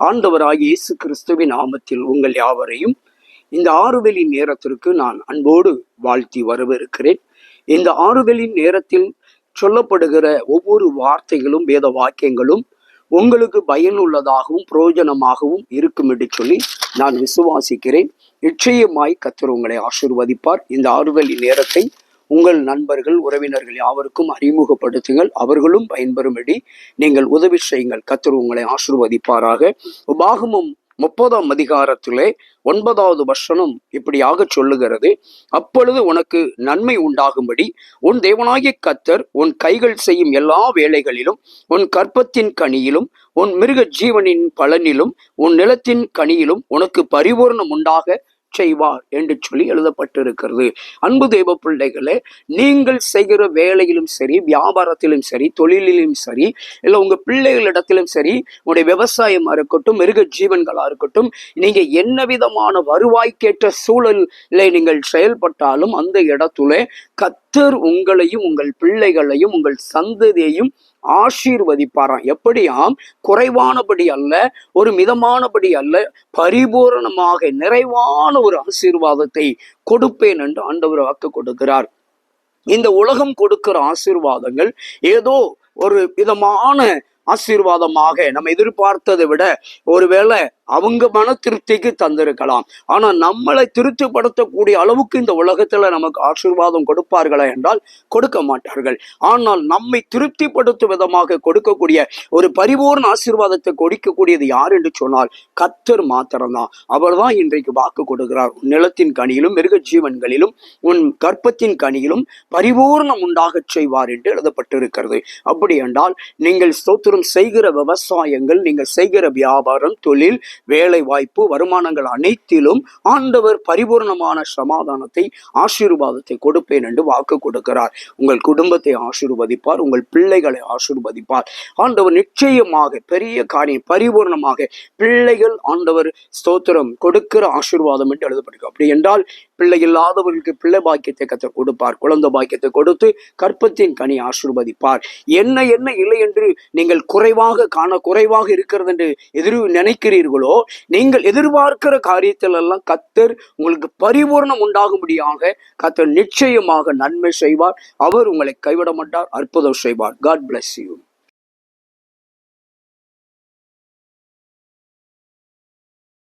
ஆண்டவராக இயேசு கிறிஸ்துவின் நாமத்தில் உங்கள் யாவரையும் இந்த ஆறுவெளி நேரத்திற்கு நான் அன்போடு வாழ்த்தி வரவிருக்கிறேன் இந்த ஆறுதலின் நேரத்தில் சொல்லப்படுகிற ஒவ்வொரு வார்த்தைகளும் வேத வாக்கியங்களும் உங்களுக்கு பயனுள்ளதாகவும் பிரயோஜனமாகவும் இருக்கும் என்று சொல்லி நான் விசுவாசிக்கிறேன். நிச்சயமாய் கத்திர உங்களை ஆசிர்வதிப்பார். இந்த ஆறுவெளி நேரத்தை உங்கள் நண்பர்கள் உறவினர்கள் யாவருக்கும் அறிமுகப்படுத்துங்கள். அவர்களும் பயன்பெறும்படி நீங்கள் உதவி செய்யுங்கள். கத்தர் உங்களை ஆசிர்வதிப்பாராக. உபாகமும் முப்பதாம் அதிகாரத்திலே ஒன்பதாவது வசனம் இப்படியாக சொல்லுகிறது. அப்பொழுது உனக்கு நன்மை உண்டாகும்படி உன் தேவனாகிய கத்தர் உன் கைகள் செய்யும் எல்லா வேலைகளிலும் உன் கற்பத்தின் கனியிலும் உன் மிருக ஜீவனின் பலனிலும் உன் நிலத்தின் கனியிலும் உனக்கு பரிபூர்ணம் உண்டாக செய்வார் என்று சொல்லி எழுதப்பட்டிருக்கிறது. அன்பு தெய்வ பிள்ளைகளே நீங்கள் செய்கிற வேலையிலும் சரி வியாபாரத்திலும் சரி தொழிலிலும் சரி இல்லை உங்க பிள்ளைகளிடத்திலும் சரி உங்களுடைய விவசாயமா இருக்கட்டும் மிருக ஜீவன்களா இருக்கட்டும் நீங்க என்ன விதமான வருவாய்க்கேற்ற சூழலில் நீங்கள் செயல்பட்டாலும் அந்த இடத்துல கத்தர் உங்களையும் உங்கள் பிள்ளைகளையும் உங்கள் சந்ததியையும் ஆசீர்வதிப்பாராம். எப்படியாம்? குறைவானபடி அல்ல ஒரு மிதமானபடி அல்ல பரிபூரணமாக நிறைவான ஒரு ஆசீர்வாதத்தை கொடுப்பேன் என்று ஆண்டவர் வாக்கு கொடுக்கிறார். இந்த உலகம் கொடுக்கிற ஆசீர்வாதங்கள் ஏதோ ஒரு விதமான ஆசீர்வாதமாக நம்ம எதிர்பார்த்ததை விட ஒருவேளை அவங்க மன திருப்திக்கு தந்திருக்கலாம். ஆனா நம்மளை திருப்திப்படுத்தக்கூடிய அளவுக்கு இந்த உலகத்துல நமக்கு ஆசீர்வாதம் கொடுப்பார்களா என்றால் கொடுக்க மாட்டார்கள். ஆனால் நம்மை திருப்திப்படுத்தும் விதமாக கொடுக்கக்கூடிய ஒரு பரிபூர்ண ஆசீர்வாதத்தை கொடுக்கக்கூடியது யார் என்று சொன்னால் கத்தர் மாத்திரம்தான். அவர்தான் இன்றைக்கு வாக்கு கொடுக்கிறார். உன் நிலத்தின் கனியிலும் மிருக ஜீவன்களிலும் உன் கற்பத்தின் கனியிலும் பரிபூர்ணம் உண்டாகச் செய்வார் என்று எழுதப்பட்டிருக்கிறது. அப்படி என்றால் நீங்கள் ஸ்தோத்திரம் செய்கிற விவசாயங்கள் நீங்கள் செய்கிற வியாபாரம் தொழில் வேலை வாய்ப்பு வருமானங்கள் அனைத்திலும் ஆண்டவர் பரிபூர்ணமான சமாதானத்தை ஆசீர்வாதத்தை கொடுப்பேன் என்று வாக்கு கொடுக்கிறார். உங்கள் குடும்பத்தை ஆசீர்வதிப்பார் உங்கள் பிள்ளைகளை ஆசீர்வதிப்பார். ஆண்டவர் நிச்சயமாக பெரிய காரியம் பரிபூர்ணமாக பிள்ளைகள் ஆண்டவர் ஸ்தோத்திரம் கொடுக்கிற ஆசீர்வாதம் என்று எழுதப்பட்டிருக்கு அப்படி என்றால் பிள்ளை இல்லாதவர்களுக்கு பிள்ளை பாக்கியத்தை கத்த கொடுப்பார். குழந்தை பாக்கியத்தை கொடுத்து கற்பத்தின் கனி ஆசிர்வதிப்பார். என்ன என்ன இல்லை என்று நீங்கள் குறைவாக காண குறைவாக இருக்கிறது என்று எதிர் நினைக்கிறீர்களோ நீங்கள் எதிர்பார்க்கிற காரியத்தில் எல்லாம் கத்தர் உங்களுக்கு பரிபூர்ணம் உண்டாகும்படியாக கத்தர் நிச்சயமாக நன்மை செய்வார். அவர் உங்களை கைவிட மாட்டார் அற்புதம் செய்வார். God bless you